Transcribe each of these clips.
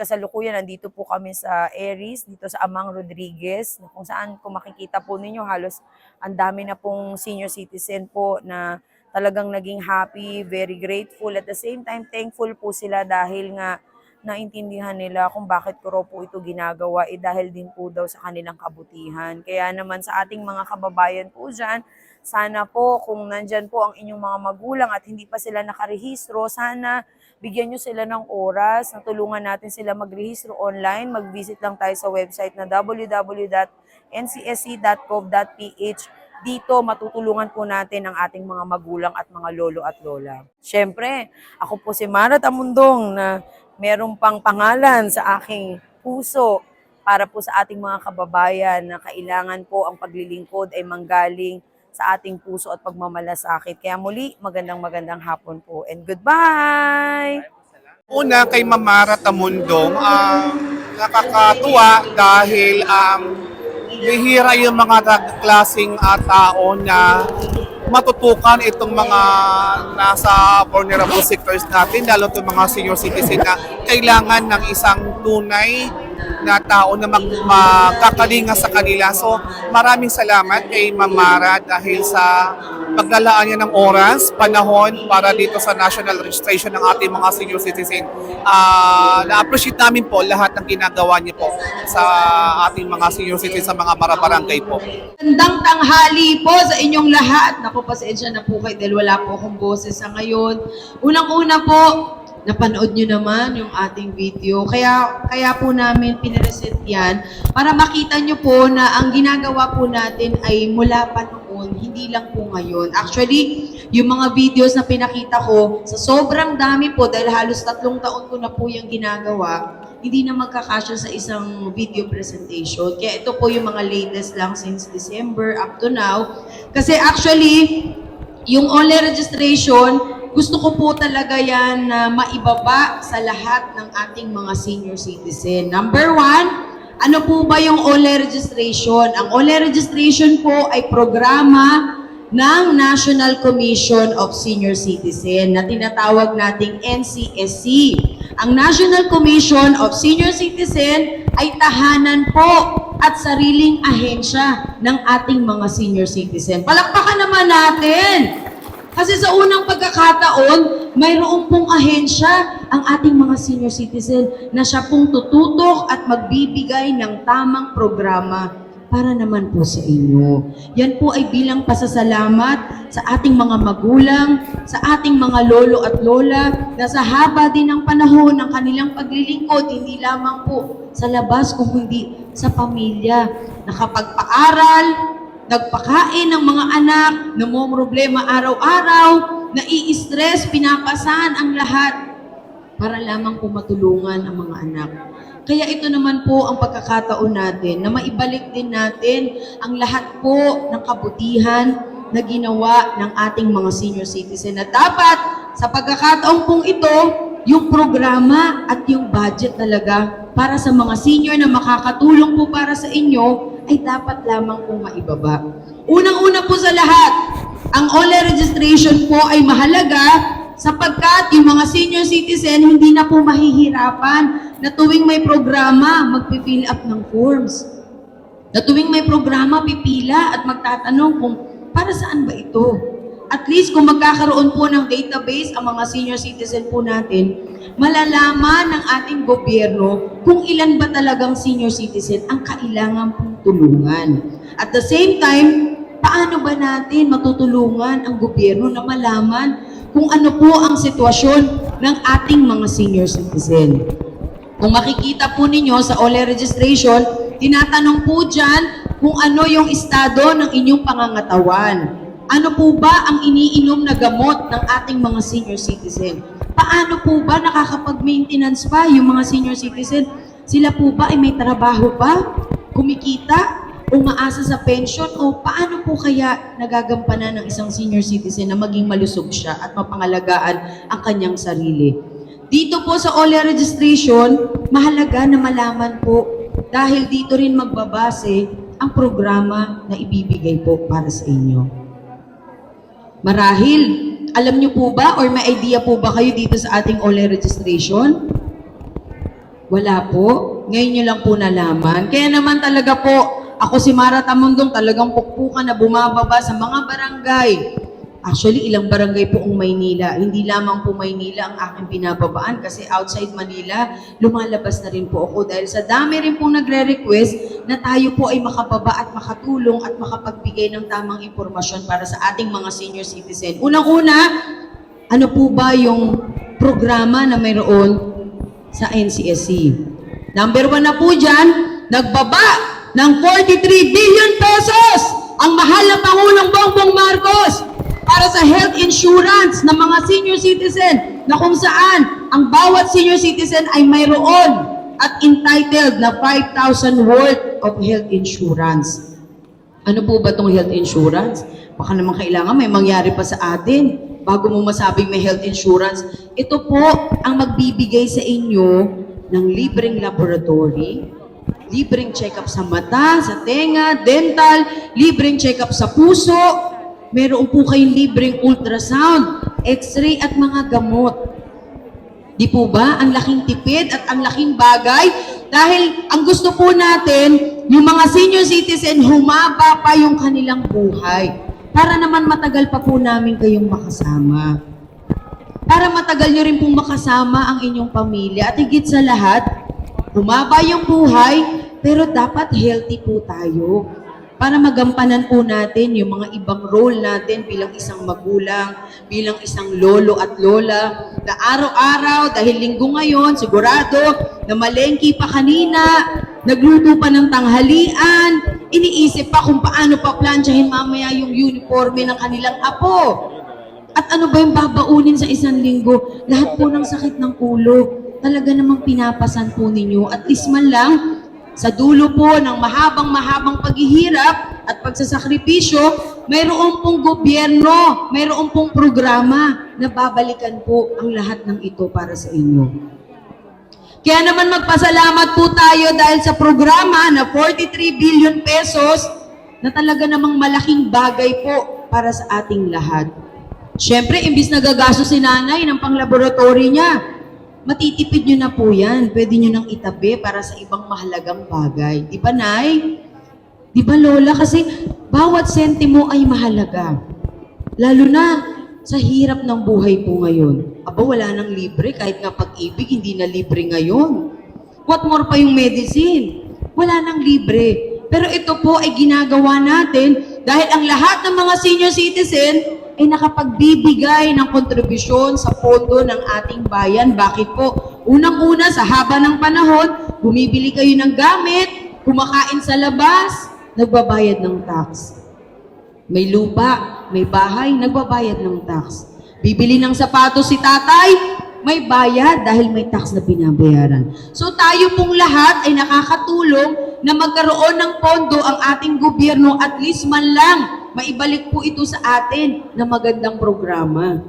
kasalukuyan nandito po kami sa Aries, dito sa Amang Rodriguez, kung saan kung makikita po ninyo halos ang dami na pong senior citizen po na talagang naging happy, very grateful. At the same time, thankful po sila dahil nga naintindihan nila kung bakit ko po ito ginagawa, eh dahil din po daw sa kanilang kabutihan. Kaya naman sa ating mga kababayan po dyan, sana po kung nandyan po ang inyong mga magulang at hindi pa sila nakarehistro, sana bigyan nyo sila ng oras, natulungan natin sila magrehistro online. Mag-visit lang tayo sa website na www.ncsc.gov.ph. Dito matutulungan po natin ang ating mga magulang at mga lolo at lola. Siyempre, ako po si Mara Tamundong na meron pang pangalan sa aking puso para po sa ating mga kababayan na kailangan po ang paglilingkod ay manggaling sa ating puso at pagmamalasakit. Kaya muli, magandang magandang hapon po and goodbye! Una kay Mamara Tamundong, um, nakakatuwa dahil um, bihira yung mga klaseng uh, tao na matutukan itong mga nasa vulnerable sectors natin, lalo itong mga senior citizen na kailangan ng isang tunay na tao na mag magkakalinga sa kanila. So maraming salamat kay Mamara dahil sa paglalaan niya ng oras, panahon para dito sa national registration ng ating mga senior citizen. Ah, na-appreciate namin po lahat ng ginagawa niyo po sa ating mga senior citizen sa mga marabarangay po. Gandang tanghali po sa inyong lahat. Naku, pasensya na po kayo dahil wala po akong boses sa ngayon. Unang-una po, napanood nyo naman yung ating video. Kaya, kaya po namin pinareset yan para makita nyo po na ang ginagawa po natin ay mula pa noon, hindi lang po ngayon. Actually, yung mga videos na pinakita ko, sa sobrang dami po, dahil halos tatlong taon ko na po yung ginagawa, hindi na magkakasya sa isang video presentation. Kaya ito po yung mga latest lang since December up to now. Kasi actually, yung online registration, gusto ko po talaga yan na maibaba sa lahat ng ating mga senior citizen. Number one, ano po ba yung online registration? Ang online registration po ay programa ng National Commission of Senior Citizen na tinatawag nating NCSC. Ang National Commission of Senior Citizen ay tahanan po at sariling ahensya ng ating mga senior citizen. Palakpakan naman natin! Kasi sa unang pagkakataon, mayroon pong ahensya ang ating mga senior citizen na siya pong tututok at magbibigay ng tamang programa para naman po sa inyo. Yan po ay bilang pasasalamat sa ating mga magulang, sa ating mga lolo at lola, na sa haba din ng panahon ng kanilang paglilingkod, hindi lamang po sa labas, kung hindi sa pamilya. Nakapagpaaral, nagpakain ng mga anak, problema araw-araw, nai-stress, pinapasan ang lahat para lamang po matulungan ang mga anak. Kaya ito naman po ang pagkakataon natin na maibalik din natin ang lahat po ng kabutihan na ginawa ng ating mga senior citizen. At dapat sa pagkakataon pong ito, yung programa at yung budget talaga para sa mga senior na makakatulong po para sa inyo ay dapat lamang pong maibaba. Unang-una po sa lahat, ang online registration po ay mahalaga sapagkat yung mga senior citizen hindi na po mahihirapan na tuwing may programa, magpifill up ng forms. Na tuwing may programa, pipila at magtatanong kung para saan ba ito? At least kung magkakaroon po ng database ang mga senior citizen po natin, malalaman ng ating gobyerno kung ilan ba talagang senior citizen ang kailangan pong tulungan. At the same time, paano ba natin matutulungan ang gobyerno na malaman kung ano po ang sitwasyon ng ating mga senior citizen? Kung makikita po ninyo sa OLE registration, tinatanong po dyan kung ano yung estado ng inyong pangangatawan. Ano po ba ang iniinom na gamot ng ating mga senior citizen? Paano po ba nakakapag-maintenance pa yung mga senior citizen? Sila po ba ay may trabaho pa? Kumikita? Umaasa sa pension? O paano po kaya nagagampanan ng isang senior citizen na maging malusog siya at mapangalagaan ang kanyang sarili? Dito po sa OLE registration, mahalaga na malaman po dahil dito rin magbabase ang programa na ibibigay po para sa inyo. Marahil, alam niyo po ba or may idea po ba kayo dito sa ating OLE registration? Wala po. Ngayon nyo lang po nalaman. Kaya naman talaga po, ako si Mara Tamundong talagang pukpukan na bumababa sa mga barangay. Actually, ilang barangay po ang Maynila. Hindi lamang po Maynila ang aking binababaan kasi outside Manila, lumalabas na rin po ako dahil sa dami rin pong nagre-request na tayo po ay makababa at makatulong at makapagbigay ng tamang impormasyon para sa ating mga senior citizen. Unang-una, ano po ba yung programa na mayroon sa NCSC? Number one na po dyan, nagbaba ng 43 billion pesos ang mahal na Pangulong Bongbong Marcos para sa health insurance ng mga senior citizen na kung saan ang bawat senior citizen ay mayroon at entitled na 5,000 worth of health insurance. Ano po ba itong health insurance? Baka naman kailangan may mangyari pa sa atin bago mo masabing may health insurance. Ito po ang magbibigay sa inyo ng libreng laboratory, libreng check-up sa mata, sa tenga, dental, libreng check-up sa puso, meron po kayong libreng ultrasound, x-ray at mga gamot. Di po ba? Ang laking tipid at ang laking bagay. Dahil ang gusto po natin, yung mga senior citizen, humaba pa yung kanilang buhay. Para naman matagal pa po namin kayong makasama. Para matagal nyo rin pong makasama ang inyong pamilya. At higit sa lahat, humaba yung buhay, pero dapat healthy po tayo. Para magampanan po natin yung mga ibang role natin bilang isang magulang, bilang isang lolo at lola, na araw-araw, dahil linggo ngayon, sigurado, na malengki pa kanina, nagluto pa ng tanghalian, iniisip pa kung paano pa plansyahin mamaya yung uniforme ng kanilang apo. At ano ba yung babaunin sa isang linggo? Lahat po ng sakit ng ulo, talaga namang pinapasan po ninyo. At least man lang, sa dulo po ng mahabang-mahabang paghihirap at pagsasakripisyo, mayroon pong gobyerno, mayroon pong programa na babalikan po ang lahat ng ito para sa inyo. Kaya naman magpasalamat po tayo dahil sa programa na 43 billion pesos na talaga namang malaking bagay po para sa ating lahat. Siyempre, imbis na gagastos si nanay ng pang-laboratory niya, matitipid nyo na po yan. Pwede nyo nang itabi para sa ibang mahalagang bagay. Di ba, Nay? Di ba, Lola? Kasi bawat sentimo ay mahalaga. Lalo na sa hirap ng buhay po ngayon. Aba, wala nang libre. Kahit nga pag-ibig, hindi na libre ngayon. What more pa yung medicine? Wala nang libre. Pero ito po ay ginagawa natin dahil ang lahat ng mga senior citizen ay nakapagbibigay ng kontribusyon sa pondo ng ating bayan. Bakit po? Unang-una, sa haba ng panahon, bumibili kayo ng gamit, kumakain sa labas, nagbabayad ng tax. May lupa, may bahay, nagbabayad ng tax. Bibili ng sapatos si tatay, may bayad dahil may tax na binabayaran. So tayo pong lahat ay nakakatulong na magkaroon ng pondo ang ating gobyerno at least man lang maibalik po ito sa atin na magandang programa.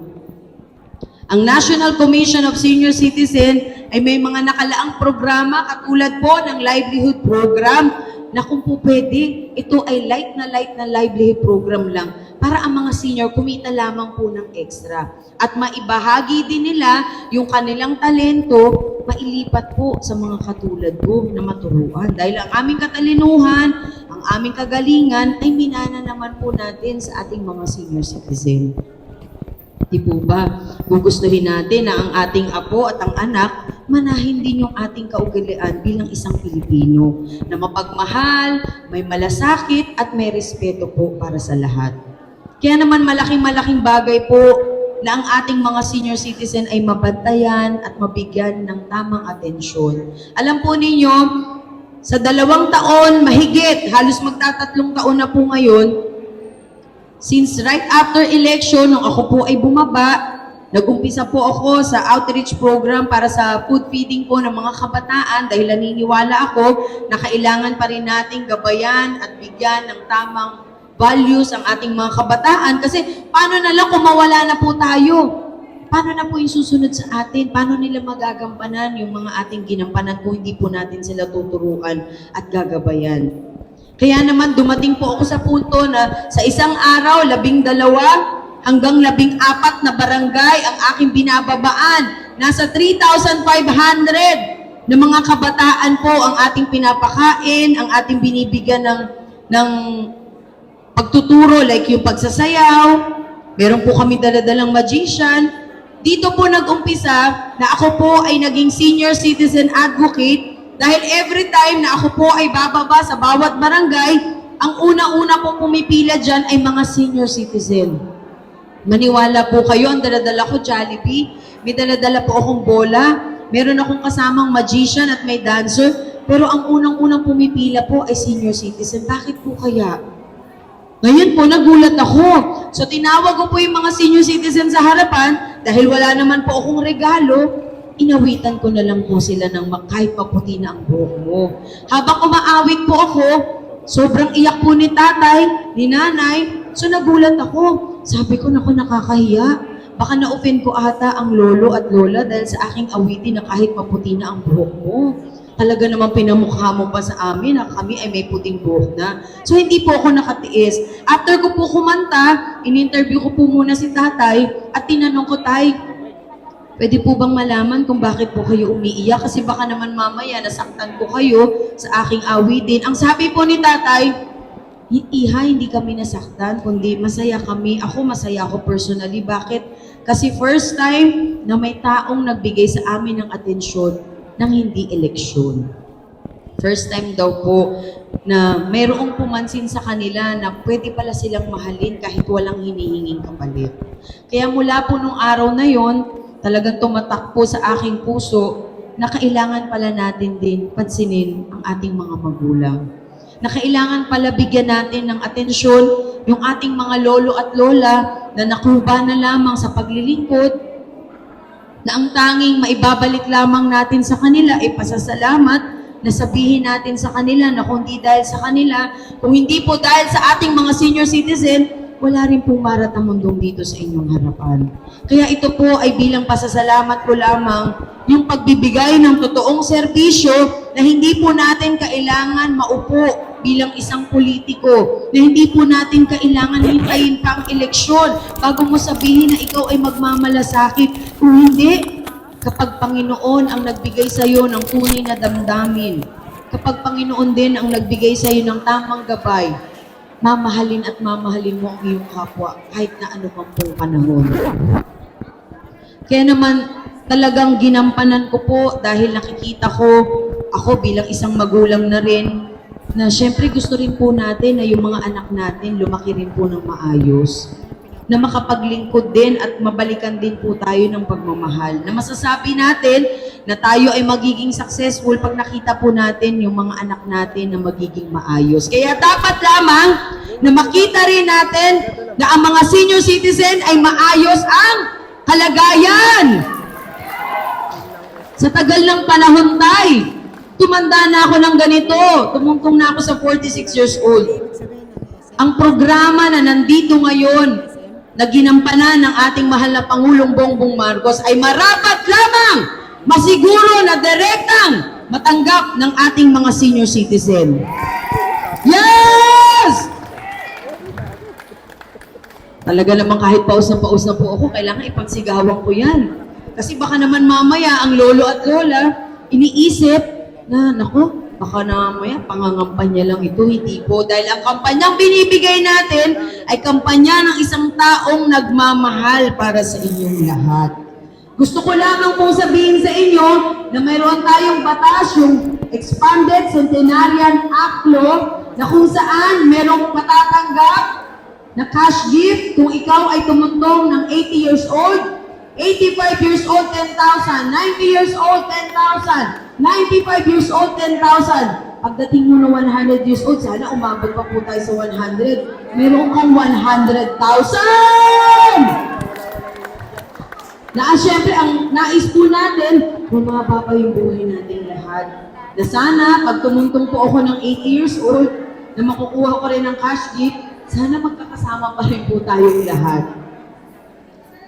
Ang National Commission of Senior Citizen ay may mga nakalaang programa katulad po ng livelihood program na kung po pwede, ito ay light na light na livelihood program lang para ang mga senior kumita lamang po ng extra. At maibahagi din nila yung kanilang talento, mailipat po sa mga katulad ko na maturuan. Dahil ang aming katalinuhan, ang aming kagalingan ay minana naman po natin sa ating mga senior citizen. Di po ba? Gugustuhin natin na ang ating apo at ang anak, manahin din yung ating kaugalian bilang isang Pilipino na mapagmahal, may malasakit at may respeto po para sa lahat. Kaya naman malaking-malaking bagay po na ang ating mga senior citizen ay mabantayan at mabigyan ng tamang atensyon. Alam po ninyo, sa dalawang taon, mahigit, halos magtatatlong taon na po ngayon, Since right after election, nung ako po ay bumaba, nag-umpisa po ako sa outreach program para sa food feeding po ng mga kabataan dahil naniniwala ako na kailangan pa rin nating gabayan at bigyan ng tamang values ang ating mga kabataan kasi paano na lang kung mawala na po tayo? Paano na po yung susunod sa atin? Paano nila magagampanan yung mga ating ginampanan kung hindi po natin sila tuturuan at gagabayan? Kaya naman dumating po ako sa punto na sa isang araw, labing dalawa hanggang labing apat na barangay ang aking binababaan. Nasa 3,500 ng mga kabataan po ang ating pinapakain, ang ating binibigyan ng, ng pagtuturo like yung pagsasayaw, meron po kami daladalang magician. Dito po nag-umpisa na ako po ay naging senior citizen advocate dahil every time na ako po ay bababa sa bawat barangay, ang una-una po pumipila dyan ay mga senior citizen. Maniwala po kayo, ang daladala ko Jollibee, may daladala po akong bola, meron akong kasamang magician at may dancer, pero ang unang-unang pumipila po ay senior citizen. Bakit po kaya? Ngayon po, nagulat ako. So, tinawag ko po yung mga senior citizen sa harapan, dahil wala naman po akong regalo, inawitan ko na lang po sila ng kahit maputi na ang buhok mo. Habang umaawit po ako, sobrang iyak po ni tatay, ni nanay, so nagulat ako. Sabi ko, naku, nakakahiya. Baka na-offend ko ata ang lolo at lola dahil sa aking awitin na kahit maputi na ang buhok mo. Talaga naman pinamukha mo pa sa amin na kami ay may puting buhok na. So hindi po ako nakatiis. After ko po kumanta, in-interview ko po muna si tatay at tinanong ko, tay, pwede po bang malaman kung bakit po kayo umiiyak? Kasi baka naman mamaya nasaktan ko kayo sa aking awitin. Ang sabi po ni tatay, "Hi- Iha, hindi kami nasaktan, kundi masaya kami. Ako masaya ako personally. Bakit? Kasi first time na may taong nagbigay sa amin ng atensyon ng hindi eleksyon. First time daw po na mayroong pumansin sa kanila na pwede pala silang mahalin kahit walang hinihinging kapalit. Kaya mula po nung araw na yon, talagang tumatak po sa aking puso na kailangan pala natin din pansinin ang ating mga magulang. Na kailangan pala bigyan natin ng atensyon yung ating mga lolo at lola na nakuha na lamang sa paglilingkod na ang tanging maibabalik lamang natin sa kanila ay pasasalamat na sabihin natin sa kanila na kung hindi dahil sa kanila, kung hindi po dahil sa ating mga senior citizen, wala rin pong maratamundong dito sa inyong harapan. Kaya ito po ay bilang pasasalamat ko lamang yung pagbibigay ng totoong serbisyo na hindi po natin kailangan maupo bilang isang politiko, na hindi po natin kailangan hintayin pa ang eleksyon bago mo sabihin na ikaw ay magmamalasakit. Kung hindi, kapag Panginoon ang nagbigay sa iyo ng tunay na damdamin, kapag Panginoon din ang nagbigay sa iyo ng tamang gabay, mamahalin at mamahalin mo ang iyong kapwa kahit na ano pang pong panahon. Kaya naman, talagang ginampanan ko po dahil nakikita ko, ako bilang isang magulang na rin, na syempre gusto rin po natin na yung mga anak natin lumaki rin po ng maayos. Na makapaglingkod din at mabalikan din po tayo ng pagmamahal. Na masasabi natin na tayo ay magiging successful pag nakita po natin yung mga anak natin na magiging maayos. Kaya dapat lamang na makita rin natin na ang mga senior citizen ay maayos ang kalagayan. Sa tagal ng panahon, tay, tumanda na ako ng ganito. Tumungtong na ako sa 46 years old. Ang programa na nandito ngayon, na ginampanan ng ating mahal na Pangulong Bongbong Marcos ay marapat lamang masiguro na direktang matanggap ng ating mga senior citizen. Yes! Talaga naman kahit paus na paus na po ako, kailangan ipagsigawan ko yan. Kasi baka naman mamaya ang lolo at lola iniisip na, nako, baka na mamaya pangangampanya lang ito, hindi po. Dahil ang kampanyang binibigay natin ay kampanya ng isang taong nagmamahal para sa inyong lahat. Gusto ko lamang pong sabihin sa inyo na mayroon tayong batas, yung Expanded Centenarian Act Law, na kung saan merong matatanggap na cash gift kung ikaw ay tumuntong ng 80 years old, 85 years old, 10,000. 90 years old, 10,000. 95 years old, 10,000. Pagdating mo na 100 years old, sana umabot pa po tayo sa 100. Meron kang 100,000! Na syempre, ang nais po natin, bumaba pa yung buhay natin lahat. Na sana, pag tumuntong po ako ng 80 years old, na makukuha ko rin ng cash gift, sana magkakasama pa rin po tayong lahat.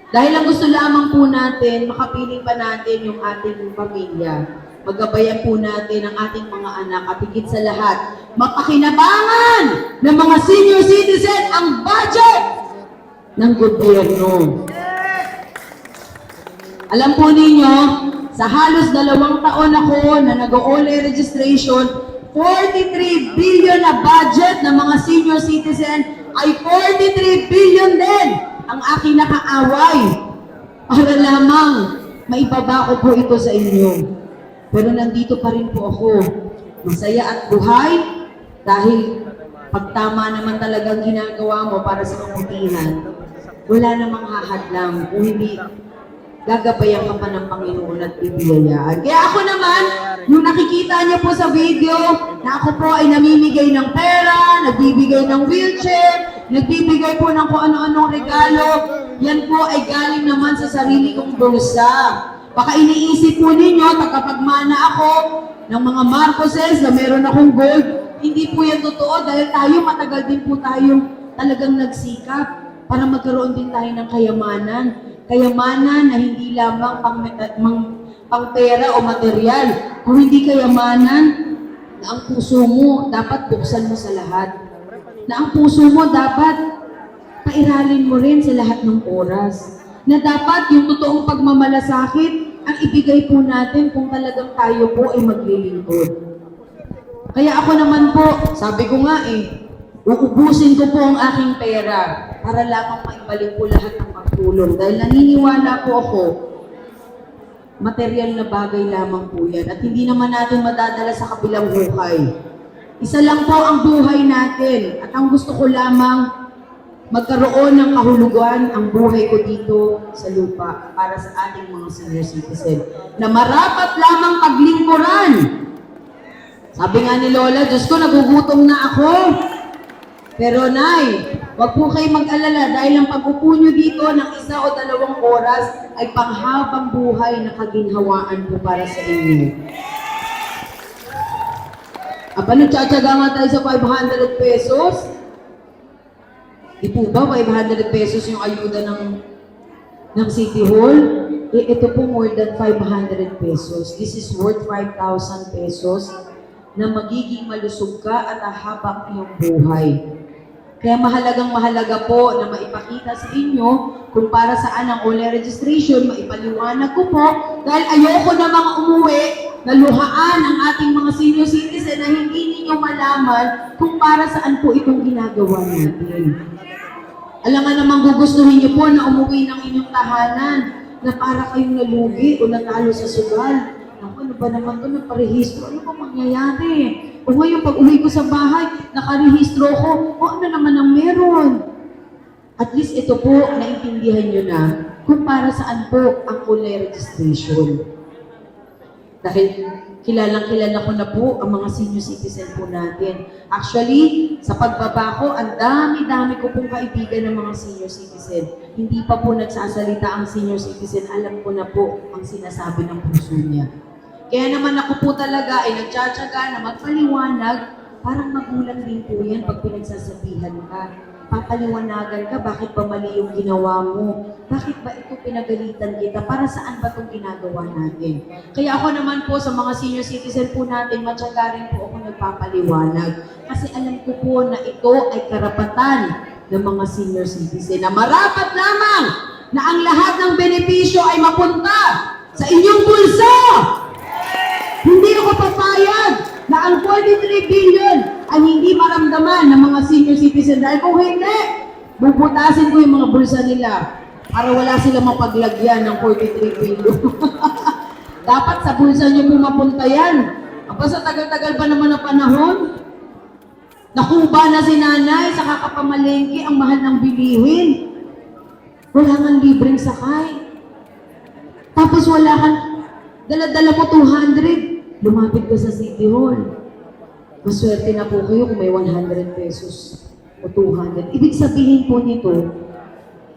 Dahil ang gusto lamang po natin, makapiling pa natin yung ating pamilya. Magabayan po natin ang ating mga anak at sa lahat, mapakinabangan ng mga senior citizen ang budget ng gobyerno. Alam po ninyo, sa halos dalawang taon ako na nag-OLE registration, 43 billion na budget ng mga senior citizen ay 43 billion din ang aking nakaaway para lamang maibaba ko po ito sa inyo. Pero nandito pa rin po ako. Masaya at buhay dahil pag tama naman talagang ginagawa mo para sa kabutihan, wala namang hahadlang kung hindi gagabayan ka pa ng Panginoon at bibiyayaan. Kaya ako naman, yung nakikita niyo po sa video, na ako po ay namimigay ng pera, nagbibigay ng wheelchair, nagbibigay po ng kung ano-anong regalo, yan po ay galing naman sa sarili kong bulsa. Baka iniisip po ninyo, tagapagmana ako ng mga Marcoses na meron akong gold. Hindi po yan totoo dahil tayo matagal din po tayong talagang nagsikap para magkaroon din tayo ng kayamanan. Kayamanan na hindi lamang pang, pang, pang pera o material, kung hindi kayamanan na ang puso mo dapat buksan mo sa lahat. Na ang puso mo dapat pairalin mo rin sa lahat ng oras. Na dapat yung totoong pagmamalasakit ang ibigay po natin kung talagang tayo po ay maglilingkod. Kaya ako naman po, sabi ko nga eh, uubusin ko po ang aking pera para lamang maibalik po lahat ng pagtulong. Dahil naniniwala po ako, material na bagay lamang po yan. At hindi naman natin madadala sa kabilang buhay. Isa lang po ang buhay natin. At ang gusto ko lamang magkaroon ng kahulugan ang buhay ko dito sa lupa para sa ating mga senior citizen. Na marapat lamang paglingkuran. Sabi nga ni Lola, Diyos ko, nagugutom na ako. Pero Nay, wag po kayo mag-alala dahil ang pag-upo nyo dito ng isa o dalawang oras ay panghabang buhay na kaginhawaan po para sa inyo. Aba, nagtsatsaga nga tayo sa 500 pesos. Di po ba 500 pesos yung ayuda ng ng City Hall? Eh, ito po more than 500 pesos. This is worth 5,000 pesos na magiging malusog ka at ahabak iyong buhay. Kaya mahalagang mahalaga po na maipakita sa inyo kung para saan ang OLE registration, maipaliwanag ko po dahil ayoko namang umuwi na luhaan ang ating mga senior citizen na hindi ninyo malaman kung para saan po itong ginagawa natin. Alam nga namang gugustuhin niyo po na umuwi ng inyong tahanan na para kayong nalugi o natalo sa sugal. Naku, ano ba naman ito? Nagparehistro. Ano ba mangyayari? O ngayon, pag uwi ko sa bahay, nakarehistro ko. O ano naman ang meron? At least ito po, naintindihan nyo na kung para saan po ang kulay registration. Dahil kilalang kilala ko na po ang mga senior citizen po natin. Actually, sa pagbaba ko, ang dami-dami ko pong kaibigan ng mga senior citizen. Hindi pa po nagsasalita ang senior citizen, alam ko na po ang sinasabi ng puso niya. Kaya naman ako po talaga ay nagtsatsaga na magpaliwanag, parang magulang din po yan pag pinagsasabihan ka. Papaliwanagan ka, bakit ba mali yung ginawa mo? Bakit ba ito pinagalitan kita? Para saan ba itong ginagawa natin? Kaya ako naman po sa mga senior citizen po natin, matyaga rin po ako nagpapaliwanag. Kasi alam ko po na ito ay karapatan ng mga senior citizen na marapat lamang na ang lahat ng benepisyo ay mapunta sa inyong bulsa! Hindi ako papayag na ang 43 billion ay hindi maramdaman ng mga senior citizen dahil kung hindi, bubutasin ko yung mga bulsa nila para wala silang mapaglagyan ng 43 billion. Dapat sa bulsa niyo po mapunta yan. Aba sa tagal-tagal pa naman ng panahon, nakuba na si nanay sa kakapamalengke ang mahal ng bilihin. Wala nga libreng sakay. Tapos wala kang, dala-dala mo 200, lumapit ka sa City Hall. Maswerte na po kayo kung may 100 pesos o 200. Ibig sabihin po nito,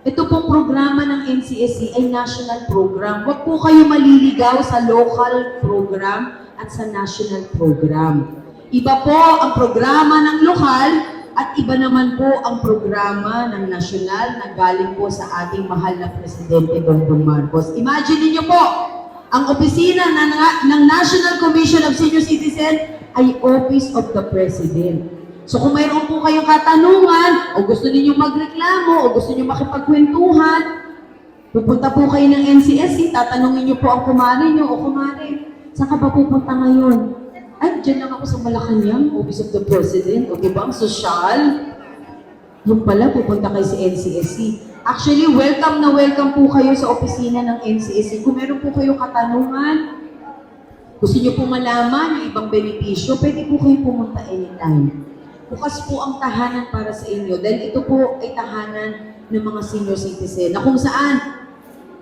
ito pong programa ng NCSC ay national program. Huwag po kayo maliligaw sa local program at sa national program. Iba po ang programa ng lokal at iba naman po ang programa ng nasyonal na galing po sa ating mahal na Presidente Bongbong Marcos. Imagine niyo po, ang opisina ng, ng National Commission of Senior Citizen ay Office of the President. So kung mayroon po kayong katanungan, o gusto niyo magreklamo, o gusto niyo makipagkwentuhan, Pupunta po kayo ng NCSC, tatanungin niyo po ang kumare niyo, o kumare, saan ka ba pupunta ngayon? Ay, dyan lang ako sa Malacanang, Office of the President, o diba, ang sosyal. Yung pala, pupunta kayo sa NCSC. Actually, welcome na welcome po kayo sa opisina ng NCSC. Kung meron po kayong katanungan, gusto niyo po malaman yung ibang benepisyo, pwede po kayo pumunta anytime. Bukas po ang tahanan para sa inyo dahil ito po ay tahanan ng mga senior citizen na kung saan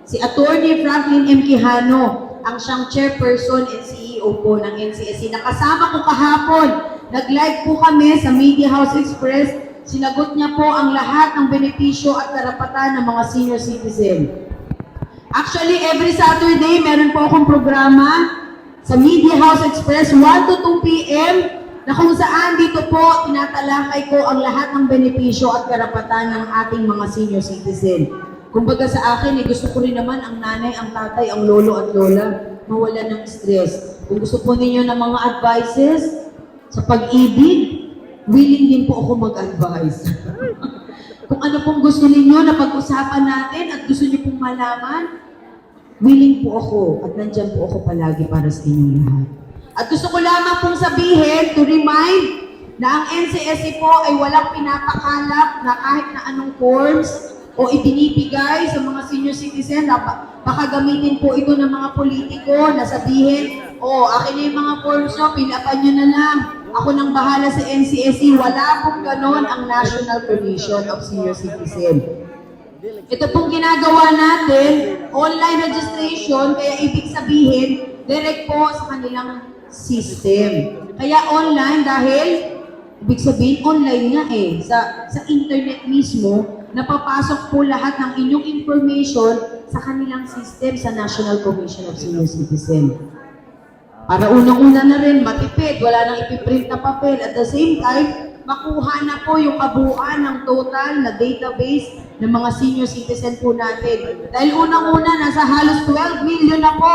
si Attorney Franklin M. Quijano ang siyang chairperson and CEO po ng NCSC. Nakasama ko kahapon, nag-live po kami sa Media House Express. Sinagot niya po ang lahat ng benepisyo at karapatan ng mga senior citizen. Actually, every Saturday, meron po akong programa sa Media House Express, 1 to 2 p.m., na kung saan dito po tinatalakay ko ang lahat ng benepisyo at karapatan ng ating mga senior citizen. Kumbaga sa akin, eh, gusto ko rin naman ang nanay, ang tatay, ang lolo at lola mawala ng stress. Kung gusto po ninyo ng mga advices sa pag-ibig, willing din po ako mag-advise. Kung ano pong gusto ninyo na pag-usapan natin at gusto niyo pong malaman, willing po ako at nandyan po ako palagi para sa inyong lahat. At gusto ko lamang pong sabihin, to remind, na ang NCSC po ay walang pinapakalap na kahit na anong forms o ibinibigay sa mga senior citizen. na ba- Baka gamitin po ito ng mga politiko na sabihin, oh, akin na yung mga forms nyo, pilapan nyo na lang. Ako nang bahala sa NCSC. Wala pong ganon ang National Commission of Senior Citizen. Ito pong ginagawa natin, online registration, kaya ibig sabihin, direct po sa kanilang system. Kaya online dahil, ibig sabihin, online nga eh. Sa, sa internet mismo, napapasok po lahat ng inyong information sa kanilang system sa National Commission of Senior Citizen. Para unang-una na rin, matipid, wala nang ipiprint na papel. At the same time, makuha na po yung kabuuan ng total na database ng mga senior citizen po natin. Dahil unang-una, nasa halos 12 million na po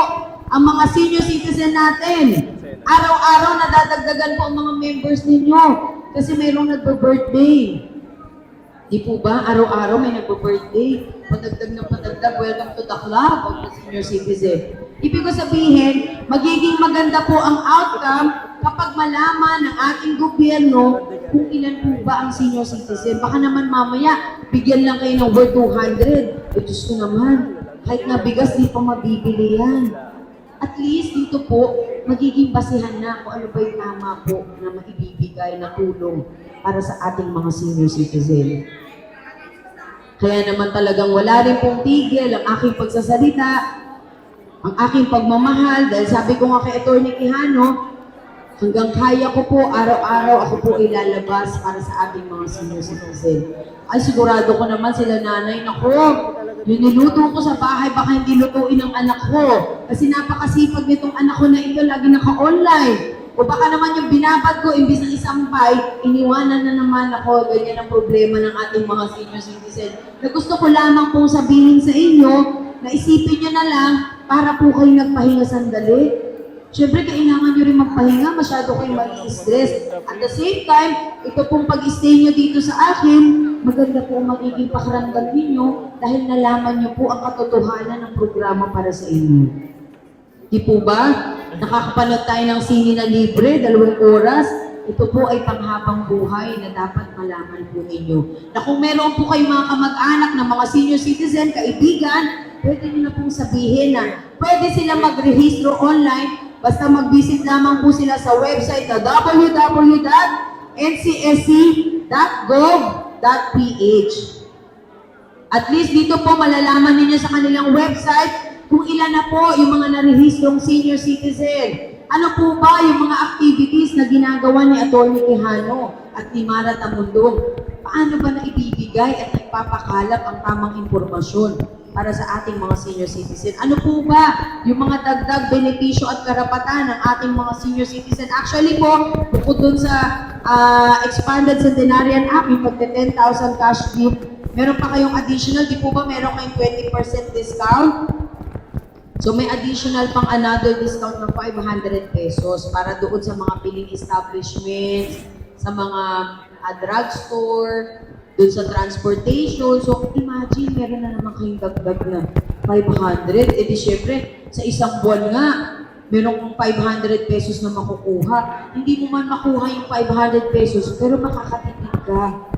ang mga senior citizen natin. Araw-araw nadadagdagan po ang mga members ninyo kasi mayroong nagbe-birthday. Di po ba? Araw-araw may nagpo-birthday. Padagdag na padagdag, welcome to the club of the senior citizen. Ibig ko sabihin, magiging maganda po ang outcome kapag malaman ng ating gobyerno kung ilan po ba ang senior citizen. Baka naman mamaya, bigyan lang kayo ng worth 200. Eh, Diyos ko naman, kahit na bigas, di pa mabibili yan. At least dito po, magiging basihan na kung ano ba yung tama po na maibibigay na tulong para sa ating mga senior citizen. Kaya naman talagang wala rin pong tigil ang aking pagsasalita, ang aking pagmamahal, dahil sabi ko nga kay Atty. Quijano, hanggang kaya ko po, araw-araw ako po ilalabas para sa ating mga senior citizen. Ay, sigurado ko naman sila nanay, nako, yung niluto ko sa bahay, baka hindi lutuin ng anak ko. Kasi napakasipag nitong anak ko na ito, lagi naka-online. O baka naman yung binabad ko, imbis na isampay, iniwanan na naman ako. Ganyan ang problema ng ating mga senior citizen. Na gusto ko lamang pong sabihin sa inyo, na isipin nyo na lang, para po kayo nagpahinga sandali. Siyempre, kailangan nyo rin magpahinga, masyado kayong mag-stress. At the same time, ito pong pag-stay nyo dito sa akin, maganda po ang magiging pakiramdam ninyo dahil nalaman nyo po ang katotohanan ng programa para sa inyo. Di po ba? Nakakapanood tayo ng sini na libre, dalawang oras. Ito po ay panghabang buhay na dapat malaman po ninyo. Na kung meron po kayong mga kamag-anak na mga senior citizen, kaibigan, pwede nyo na pong sabihin na pwede sila magrehistro online basta mag-visit lamang po sila sa website na www.ncsc.gov.ph. At least dito po malalaman ninyo sa kanilang website kung ilan na po yung mga narehistrong senior citizen. Ano po ba yung mga activities na ginagawa ni Atty. Quijano at ni Mara Tamundong? Paano ba na ibibigay at nagpapakalap ang tamang impormasyon para sa ating mga senior citizen? Ano po ba yung mga dagdag benepisyo at karapatan ng ating mga senior citizen? Actually po, bukod dun sa ah, Expanded Centenarian Act, yung pagka 10,000 cash gift, meron pa kayong additional, di po ba meron kayong 20% discount? So may additional pang another discount ng 500 pesos para doon sa mga piling establishments, sa mga uh, drugstore, doon sa transportation. So imagine, meron na naman kayong dagdag na 500. Eh di syempre, sa isang buwan nga, meron kong 500 pesos na makukuha. Hindi mo man makuha yung 500 pesos, pero makakatipid ka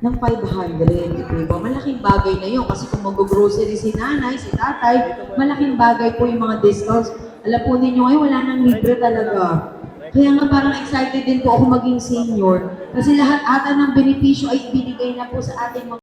ng 500. Di ba? Malaking bagay na yun. Kasi kung mag-grocery si nanay, si tatay, malaking bagay po yung mga discounts. Alam po ninyo ngayon, wala nang libre talaga. Kaya nga parang excited din po ako maging senior. Kasi lahat ata ng benepisyo ay binigay na po sa ating mga